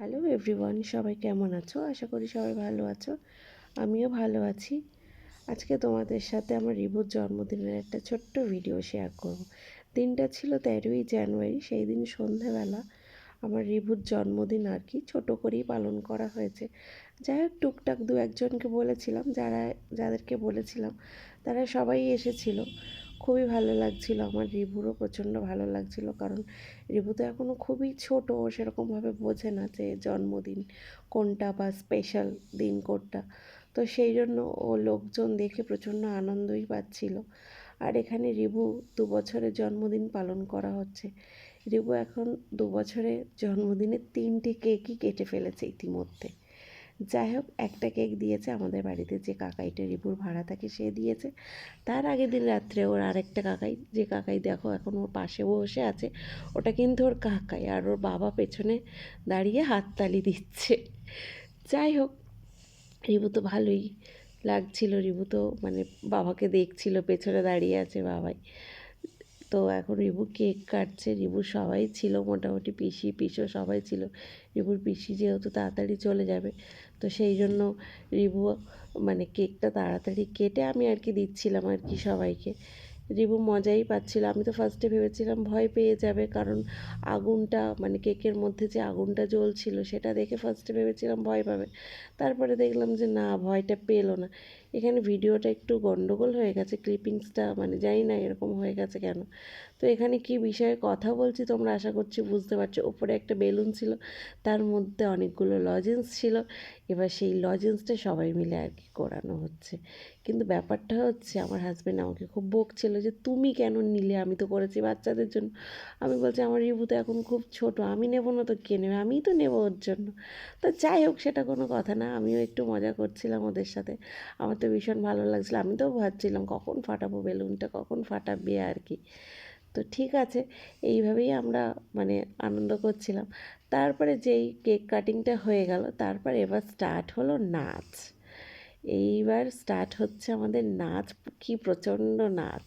Hello everyone সবাই কেমন আছো? আশা করি সবাই ভালো আছো। আমিও ভালো আছি। আজকে তোমাদের সাথে আমার রিবুর জন্মদিনের একটা ছোট্ট ভিডিও শেয়ার করব। দিনটা ছিল তেরোই জানুয়ারি, সেই দিন সন্ধেবেলা আমার রিবুর জন্মদিন আর কি ছোট করেই পালন করা হয়েছে। যাই হোক, টুকটাক দু একজনকে বলেছিলাম, যারা, যাদেরকে বলেছিলাম, তারা সবাই এসেছিল। খুবই ভালো লাগছিল। আমার রিভুরও প্রচণ্ড ভালো লাগছিল কারণ রিভু তো এখনও খুবই ছোট সেরকমভাবে বোঝে না যে জন্মদিন কোনটা বা স্পেশাল দিন কোনটা তো সেই জন্য ও লোকজন দেখে প্রচণ্ড আনন্দই পাচ্ছিল। আর এখানে রিভু দু বছরের জন্মদিন পালন করা হচ্ছে। রিভু এখন দু বছরের জন্মদিনে তিনটে কেকই কেটে ফেলেছে ইতিমধ্যে। যাই হোক একটা কেক দিয়েছে আমাদের বাড়িতে যে কাকাইটা রিপুর ভাড়া থাকে সে দিয়েছে। তার আগের দিন রাত্রে ওর আরেকটা কাকাই, যে কাকাই দেখো এখন ওর পাশে বসে আছে, ওটা কিন্তু ওর কাকাই আর ওর বাবা পেছনে দাঁড়িয়ে হাততালি দিচ্ছে। যাই হোক রিবু তো ভালোই লাগছিল। রিবু তো মানে বাবাকে দেখছিল, পেছনে দাঁড়িয়ে আছে বাবাই। তো এখন রিবু কেক কাটছে। রিবু সবাই ছিল মোটামুটি পিসি পিসো সবাই ছিল। রিবুর পিসি যেহেতু তাড়াতাড়ি চলে যাবে, তো সেই জন্য রিবু মানে কেকটা তাড়াতাড়ি কেটে আমি আর কি দিচ্ছিলাম আর কি সবাইকে। রিবু মজাই পাচ্ছিল। আমি তো ফার্স্টে ভেবেছিলাম ভয় পেয়ে যাবে, কারণ আগুনটা মানে কেকের মধ্যে যে আগুনটা জ্বলছিল, সেটা দেখে ফার্স্টে ভেবেছিলাম ভয় পাবে। তারপরে দেখলাম যে না, ভয়টা পেল না। এখানে ভিডিওটা একটু গন্ডগোল হয়ে গেছে ক্লিপিংসটা মানে জানি না এরকম হয়ে গেছে কেন। তো এখানে কি বিষয়ে কথা বলছি তোমরা আশা করছি বুঝতে পারছ। ওপরে একটা বেলুন ছিল, তার মধ্যে অনেকগুলো লজেন্স ছিল। এবার সেই লজেন্সটা সবাই মিলে আর কি করানো হচ্ছে। কিন্তু ব্যাপারটা হচ্ছে, আমার হাজব্যান্ড আমাকে খুব বকছিল যে, তুমি কেন নিলে? আমি তো করেছি বাচ্চাদের জন্য। আমি বলছি, আমার রিবু তো এখন খুব ছোট, আমি নেব না তো কে নেবে? আমিই তো নেব ওর জন্য। তো যাই হোক, সেটা কোনো কথা না, আমিও একটু মজা করছিলাম ওদের সাথে। আমার তো ভীষণ ভালো লাগছিল। আমি তো ভাবছিলাম, কখন ফাটাবো বেলুনটা, কখন ফাটাবে আর কি। তো ঠিক আছে, এইভাবেই আমরা মানে আনন্দ করছিলাম। তারপরে যেই কেক কাটিংটা হয়ে গেল, তারপর এবার স্টার্ট হলো নাচ। এইবার স্টার্ট হচ্ছে আমাদের নাচ, কি প্রচণ্ড নাচ।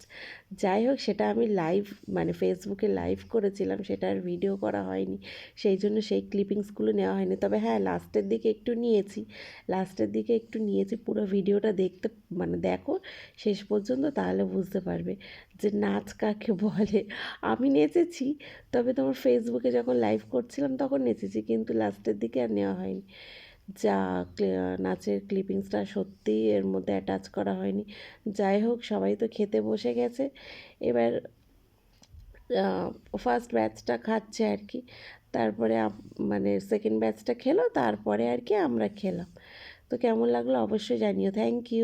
যাই হোক, সেটা আমি লাইভ মানে ফেসবুকে লাইভ করেছিলাম, সেটা আর ভিডিও করা হয়নি। সেই জন্য সেই ক্লিপিংসগুলো নেওয়া হয়নি। তবে হ্যাঁ লাস্টের দিকে একটু নিয়েছি। লাস্টের দিকে একটু নিয়েছি, পুরো ভিডিওটা দেখতে মানে দেখো, শেষ পর্যন্ত, তাহলে বুঝতে পারবে যে নাচ কাকে বলে। আমি নেচেছি, তবে তোমার ফেসবুকে যখন লাইভ করছিলাম, তখন নেচেছি, কিন্তু লাস্টের দিকে আর নেওয়া হয়নি। যা নাচের ক্লিপিংসটা সত্যিই এর মধ্যে অ্যাটাচ করা হয়নি। যাই হোক, সবাই তো খেতে বসে গেছে। এবার ফার্স্ট ব্যাচটা খাচ্ছে আর কি। তারপরে মানে সেকেন্ড ব্যাচটা খেলো, তারপরে আর কি আমরা খেলাম। তো কেমন লাগল অবশ্যই জানিও। Thank you